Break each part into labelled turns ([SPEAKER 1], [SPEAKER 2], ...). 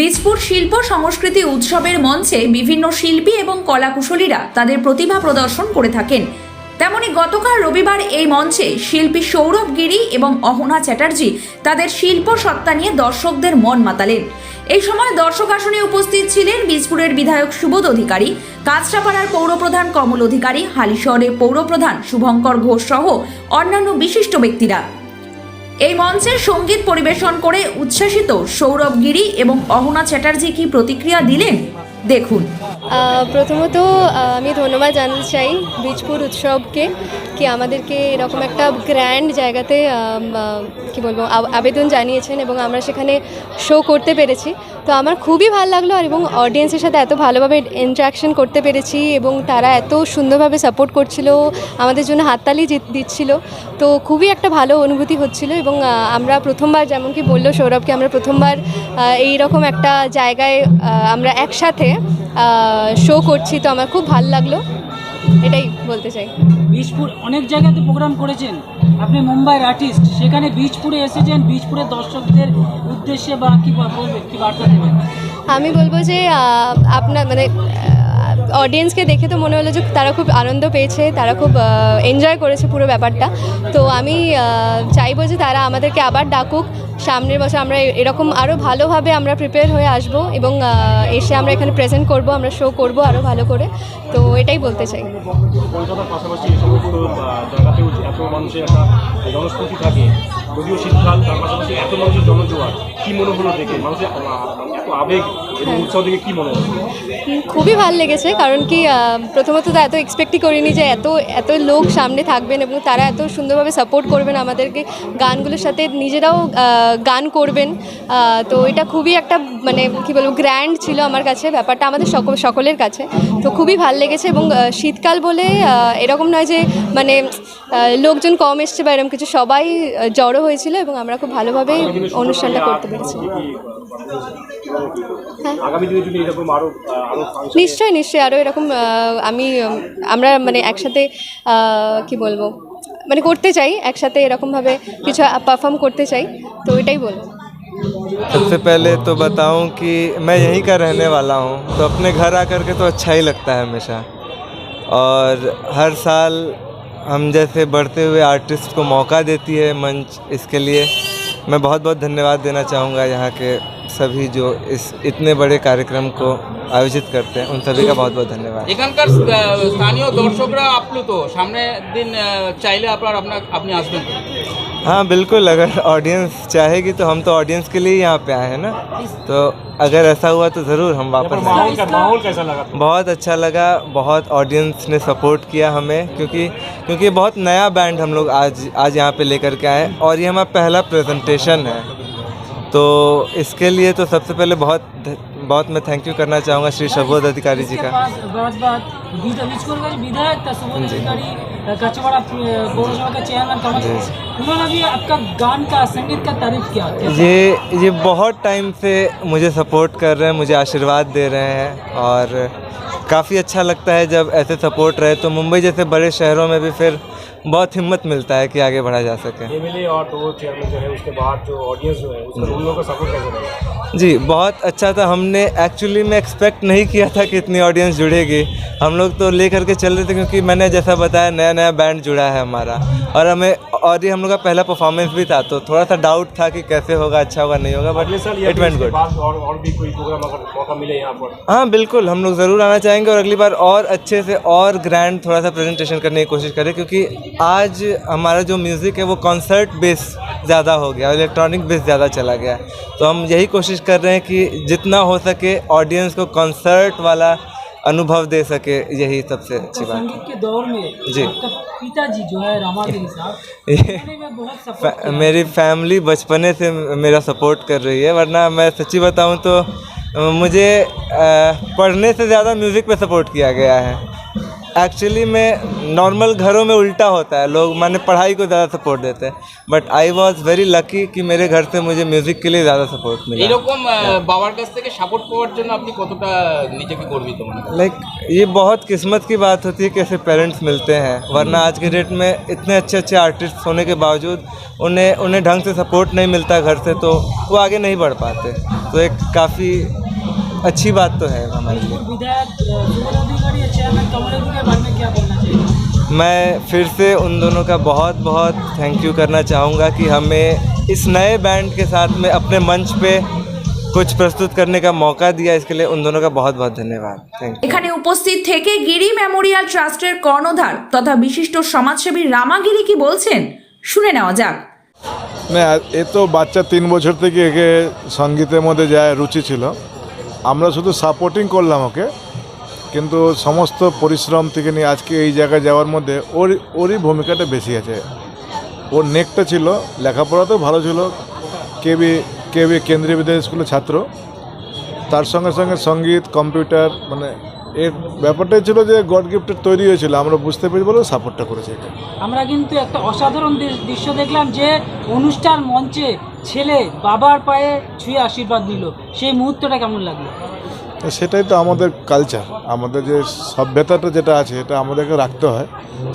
[SPEAKER 1] বীজপুর শিল্প সংস্কৃতি উৎসবের মঞ্চে বিভিন্ন শিল্পী এবং কলাকুশলীরা তাদের প্রতিভা প্রদর্শন করে থাকেন। তেমনি গতকাল রবিবার এই মঞ্চে শিল্পী সৌরভ গিরি এবং অহনা চ্যাটার্জি তাদের শিল্প সত্তা নিয়ে দর্শকদের মন মাতালেন। এই সময় দর্শক আসনে উপস্থিত ছিলেন বীজপুরের বিধায়ক সুবোধ অধিকারী, কাঁচরাপাড়ার পৌরপ্রধান কমল অধিকারী, হালিশহরের পৌরপ্রধান শুভঙ্কর ঘোষ সহ অন্যান্য বিশিষ্ট ব্যক্তিরা। এই মঞ্চের সংগীত পরিবেশন করে উচ্ছ্বাসিত সৌরভ গিরি এবং অহনা চ্যাটার্জি কি প্রতিক্রিয়া দিলেন? দেখুন।
[SPEAKER 2] প্রথমত আমি ধন্যবাদ জানাতে চাই বীজপুর উৎসবকে, কি আমাদেরকে এরকম একটা গ্র্যান্ড জায়গাতে কি বলব আবেদন জানিয়েছেন এবং আমরা সেখানে শো করতে পেরেছি। তো আমার খুবই ভালো লাগল আর এবং অডিয়েন্সের সাথে এত ভালোভাবে ইন্টারাকশন করতে পেরেছি এবং তারা এত সুন্দরভাবে সাপোর্ট করছিল, আমাদের জন্য হাততালি দিচ্ছিল। তো খুবই একটা ভালো অনুভূতি হচ্ছিল এবং আমরা প্রথমবার যেমন কি বলল সৌরভকে, আমরা প্রথমবার এই রকম একটা জায়গায় আমরা একসাথে শো করছি। তো আমার খুব ভালো লাগল। এটাই বলতে চাই।
[SPEAKER 3] বীজপুর অনেক জায়গাতে প্রোগ্রাম করেছেন। আপনি মুম্বাইয়ের আর্টিস্ট সেখানে বীজপুরে এসেছেন বীজপুরের দর্শকদের উদ্দেশ্যে বা কি বলবেন কি বার্তা দেবেন?
[SPEAKER 2] আমি বলব যে আপনার মানে অডিয়েন্সকে দেখে তো মনে হলো যে তারা খুব আনন্দ পেয়েছে তারা খুব এনজয় করেছে পুরো ব্যাপারটা। তো আমি চাইব যে তারা আমাদেরকে আবার ডাকুক। সামনের বছর আমরা এরকম আরও ভালোভাবে আমরা প্রিপেয়ার হয়ে আসব এবং এসে আমরা এখানে প্রেজেন্ট করব, আমরা শো করব আরও ভালো করে। তো এটাই বলতে চাই।
[SPEAKER 4] কলকাতার পাশাপাশি এত মানুষের একটা থাকে যদিও শীতকাল তার পাশাপাশি এত মানুষের জনজোয়ার, কি মনে হলো দেখে? মানুষের মানে এত আবেগ এবং উৎসাহ দেখে কি মনে হলো?
[SPEAKER 2] খুবই ভালো লেগেছে, কারণ কি প্রথমত তো এত এক্সপেক্টই করিনি যে এত এত লোক সামনে থাকবেন এবং তারা এত সুন্দরভাবে সাপোর্ট করবেন আমাদেরকে গানগুলোর সাথে, নিজেরাও গান করবেন। তো এটা খুবই একটা মানে কি বলব গ্র্যান্ড ছিল আমার কাছে, ব্যাপারটা আমাদের সকল সকলের কাছে। তো খুবই ভালো লেগেছে এবং শীতকাল বলে এরকম নয় যে মানে লোকজন কম এসছে বা এরকম কিছু, সবাই জড়ো হয়েছিল এবং আমরা খুব ভালোভাবেই অনুষ্ঠানটা করতে পেরেছি হ্যাঁ
[SPEAKER 4] আগামী দিনে যদি এরকম আরো আহ, আরো function-
[SPEAKER 2] নিশ্চয়ই নিশ্চয়ই আরও এরকম আহ, আমি উম, আমরা মানে একসাথে আহ, কি বলবো মানে করতে চাই একসাথে এরকমভাবে কিছু পারফর্ম করতে চাই তো এটাই বলবো
[SPEAKER 5] सबसे पहले तो बताऊं कि मैं यहीं का रहने वाला हूं तो अपने घर आकर के तो अच्छा ही लगता है हमेशा और हर साल हम जैसे बढ़ते हुए आर्टिस्ट को मौका देती है मंच इसके लिए मैं बहुत बहुत धन्यवाद देना चाहूँगा यहाँ के सभी जो इस इतने बड़े कार्यक्रम को आयोजित करते हैं उन सभी का बहुत बहुत धन्यवाद
[SPEAKER 6] এখানকার আহ, স্থানীয় দর্শকরা আপ্লুত সামনের দিন আহ, চাইলে আপনার আপনার আপনি আসবেন তো?
[SPEAKER 5] हाँ बिल्कुल अगर ऑडियंस चाहेगी तो हम तो ऑडियंस के लिए यहाँ पे आए हैं ना। तो अगर ऐसा हुआ तो ज़रूर हम वापस
[SPEAKER 4] माहौल का माहौल कैसा लगा
[SPEAKER 5] बहुत अच्छा लगा बहुत ऑडियंस ने सपोर्ट किया हमें क्योंकि क्योंकि बहुत नया बैंड हम लोग आज आज यहाँ पे लेकर के आए और ये हमारा पहला प्रेजेंटेशन है। तो इसके लिए तो सबसे पहले बहुत बहुत मैं थैंक यू करना चाहूँगा श्री शबोध अधिकारी जी का।
[SPEAKER 3] पास बाद बाद बीज- बीजपुर विधायक था सुबोध अधिकारी कचवाड़ा पौरसभा का चेयरमैन उन्होंने भी आपका गान का संगीत का तारीफ़ किया।
[SPEAKER 5] ये ये बहुत टाइम से मुझे सपोर्ट कर रहे हैं मुझे आशीर्वाद दे रहे हैं और काफ़ी अच्छा लगता है जब ऐसे सपोर्ट रहे। तो मुंबई जैसे बड़े शहरों में भी फिर बहुत हिम्मत मिलता है कि आगे बढ़ा जा सके।
[SPEAKER 4] एमएलए और दो चेयरमैन जो है उसके बाद जो ऑडियंस जो है उसमें उन लोगों का सपोर्ट कैसा
[SPEAKER 5] जी बहुत अच्छा था। हमने एक्चुअली में एक्सपेक्ट नहीं किया था कि इतनी ऑडियंस जुड़ेगी। हम लोग तो ले करके चल रहे थे क्योंकि मैंने जैसा बताया नया नया बैंड जुड़ा है हमारा। और हमें और ये हम लोग का पहला परफॉर्मेंस भी था तो थोड़ा सा डाउट था कि कैसे होगा अच्छा होगा नहीं होगा बट इट वेंट गुड
[SPEAKER 4] और और भी कोई प्रोग्राम अगर मौका मिले यहाँ पर?
[SPEAKER 5] हाँ बिल्कुल हम लोग ज़रूर आना चाहेंगे और अगली बार और अच्छे से और ग्रैंड थोड़ा सा प्रेजेंटेशन करने की कोशिश करें क्योंकि आज हमारा जो म्यूज़िक है वो कॉन्सर्ट बेस ज़्यादा हो गया इलेक्ट्रॉनिक बेस ज़्यादा चला गया। तो हम यही कोशिश कर रहे हैं कि जितना हो सके ऑडियंस को कॉन्सर्ट वाला अनुभव दे सके यही सबसे अच्छी बात।
[SPEAKER 3] संगीत के दौर में
[SPEAKER 5] जी।
[SPEAKER 3] पिताजी जो है रामादेवी साहब
[SPEAKER 5] मेरी फैमिली बचपने से मेरा सपोर्ट कर रही है वरना मैं सच्ची बताऊँ तो मुझे पढ़ने से ज़्यादा म्यूज़िक पे सपोर्ट किया गया है। एक्चुअली में नॉर्मल घरों में उल्टा होता है लोग माने पढ़ाई को ज़्यादा सपोर्ट देते हैं but I was very lucky कि मेरे घर से मुझे म्यूज़िक के लिए ज़्यादा सपोर्ट मिला
[SPEAKER 6] এইরকম আহ, বাবার কাছ থেকে সাপোর্ট পাওয়ার জন্য আপনি কতটা নিজেকে গর্বিত মনে করেন
[SPEAKER 5] लाइक ये बहुत किस्मत की बात होती है कि ऐसे पेरेंट्स मिलते हैं वरना आज के डेट में इतने अच्छे अच्छे आर्टिस्ट होने के बावजूद उन्हें उन्हें ढंग से सपोर्ट नहीं मिलता घर से तो वो आगे नहीं बढ़ पाते तो एक काफ़ी अच्छी बात तो है हमारे लिए
[SPEAKER 3] में क्या बोलना चाहिए
[SPEAKER 5] मैं फिर से उन दोनों का बहुत बहुत थैंक यू करना चाहूँगा कि हमें इस नए बैंड के साथ में अपने मंच पे कुछ प्रस्तुत करने का मौका दिया इसके लिए उन दोनों का बहुत बहुत धन्यवाद थैंक यू
[SPEAKER 1] এখানে উপস্থিত থেকে গিরি মেমোরিয়াল ট্রাস্টের কর্ণধার তথা বিশিষ্ট সমাজসেবী রামাগিরি কি বলছেন শুনে নেওয়া যাক
[SPEAKER 7] না এ তো বাচ্চা তিন বছর থেকে একে সঙ্গীতের মধ্যে যায় রুচি ছিল আমরা শুধু সাপোর্টিং করলাম ওকে কিন্তু সমস্ত পরিশ্রম থেকে নিয়ে আজকে এই জায়গায় যাওয়ার মধ্যে ওর, ওরই ভূমিকাটা বেশি আছে। ওর নেকটা ছিল, লেখাপড়াতেও ভালো ছিল। কেবি কেবি কেন্দ্রীয় বিদ্যালয় স্কুলের ছাত্র। তার সঙ্গে সঙ্গে সংগীত, কম্পিউটার মানে এর ব্যাপারটাই ছিল যে গড গিফটের তৈরি হয়েছিল। আমরা বুঝতে পেরে বলে সাপোর্টটা করেছি একে
[SPEAKER 3] আমরা কিন্তু একটা অসাধারণ দৃশ্য দেখলাম যে অনুষ্ঠান মঞ্চে ছেলে বাবার পায়ে ছুঁয়ে আশীর্বাদ নিল। সেই মুহূর্তটা কেমন লাগল?
[SPEAKER 7] সেটাই তো আমাদের কালচার আমাদের যে সভ্যতাটা যেটা আছে, এটা আমাদেরকে রাখতে হয়,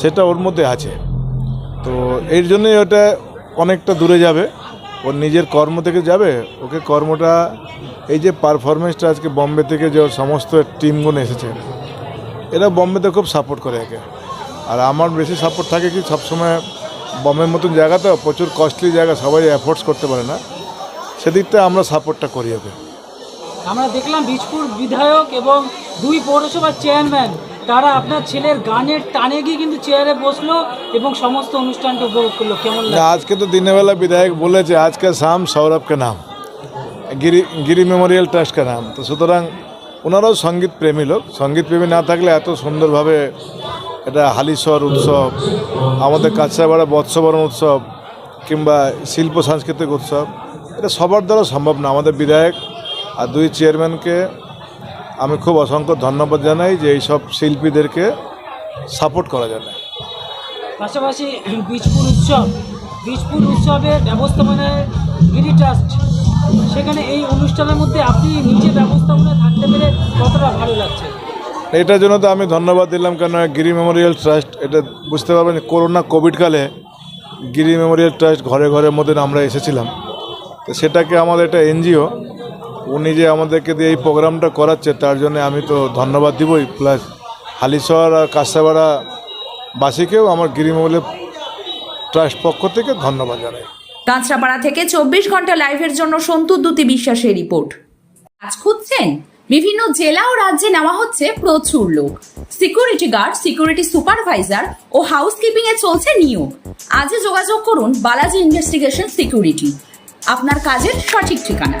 [SPEAKER 7] সেটা ওর মধ্যে আছে। তো এর জন্যই ওটা অনেকটা দূরে যাবে। ওর নিজের কর্ম থেকে যাবে, ওকে কর্মটা, এই যে পারফরমেন্সটা আজকে বম্বে থেকে যে সমস্ত টিমগুলো এসেছে, এরা বম্বেতে খুব সাপোর্ট করে একে। আর আমার বেশি সাপোর্ট থাকে কি, সবসময় বম্বের মতন জায়গা তো প্রচুর কস্টলি জায়গা, সবাই অ্যাফোর্ডস করতে পারে না। সেদিকটা আমরা সাপোর্টটা করি ওকে।
[SPEAKER 3] আমরা দেখলাম বীজপুর বিধায়ক এবং দুই পৌরসভার চেয়ারম্যান তারা আপনার ছেলের গানের টানে গিয়ে কিন্তু চেয়ারে বসল এবং সমস্ত অনুষ্ঠানটা উপভোগ করল। কেমন
[SPEAKER 7] আজকে তো দিনের বেলা বিধায়ক বলেছে আজকে শাম সৌরভকে নাম। গিরি গিরি মেমোরিয়াল ট্রাস্টকে নাম। তো সুতরাং ওনারাও সংগীত প্রেমী লোক। সংগীত প্রেমী না থাকলে এত সুন্দরভাবে এটা হালিশর উৎসব আমাদের কাছাপাড়া বৎসবরণ উৎসব কিংবা শিল্প সাংস্কৃতিক উৎসব এটা সবার দ্বারা সম্ভব না। আমাদের বিধায়ক আর দুই চেয়ারম্যানকে আমি খুব অসংখ্য ধন্যবাদ জানাই যে এইসব শিল্পীদেরকে সাপোর্ট করা যায়
[SPEAKER 3] পাশাপাশি বীজপুর উৎসব বীজপুর উৎসবের ব্যবস্থাপনায় গিরি ট্রাস্ট সেখানে এই অনুষ্ঠানের মধ্যে আপনি নিজে ব্যবস্থাপনায় থাকতে পেরে কতটা ভালো লাগছে?
[SPEAKER 7] এটার জন্য তো আমি ধন্যবাদ দিলাম কেন গিরি মেমোরিয়াল ট্রাস্ট এটা বুঝতে পারবেন করোনা কোভিডকালে গিরি মেমোরিয়াল ট্রাস্ট ঘরে ঘরের মধ্যে আমরা এসেছিলাম। তো সেটাকে আমাদের একটা এনজিও উনি যে আমাদেরকে দিয়ে এই প্রোগ্রামটা করাচ্ছে, তার জন্য আমি তো ধন্যবাদ দিবই। প্লাস হালিশহর আর কাঁসাপাড়া বাসীকেও আমার গিরি মেমোরিয়াল ট্রাস্ট পক্ষ থেকে ধন্যবাদ জানাই।
[SPEAKER 1] কাঁচরাপাড়া থেকে চব্বিশ ঘণ্টা লাইভের জন্য সন্তু দ্যুতি বিশ্বাসের রিপোর্ট। কাজ খুঁজছেন? বিভিন্ন জেলা ও রাজ্যে নেওয়া হচ্ছে প্রচুর লোক। সিকিউরিটি গার্ড, সিকিউরিটি সুপারভাইজার ও হাউসকিপিং এ চলছে নিয়োগ। আজই যোগাযোগ করুন বালাজি ইনভেস্টিগেশন সিকিউরিটি। আপনার কাজের সঠিক ঠিকানা।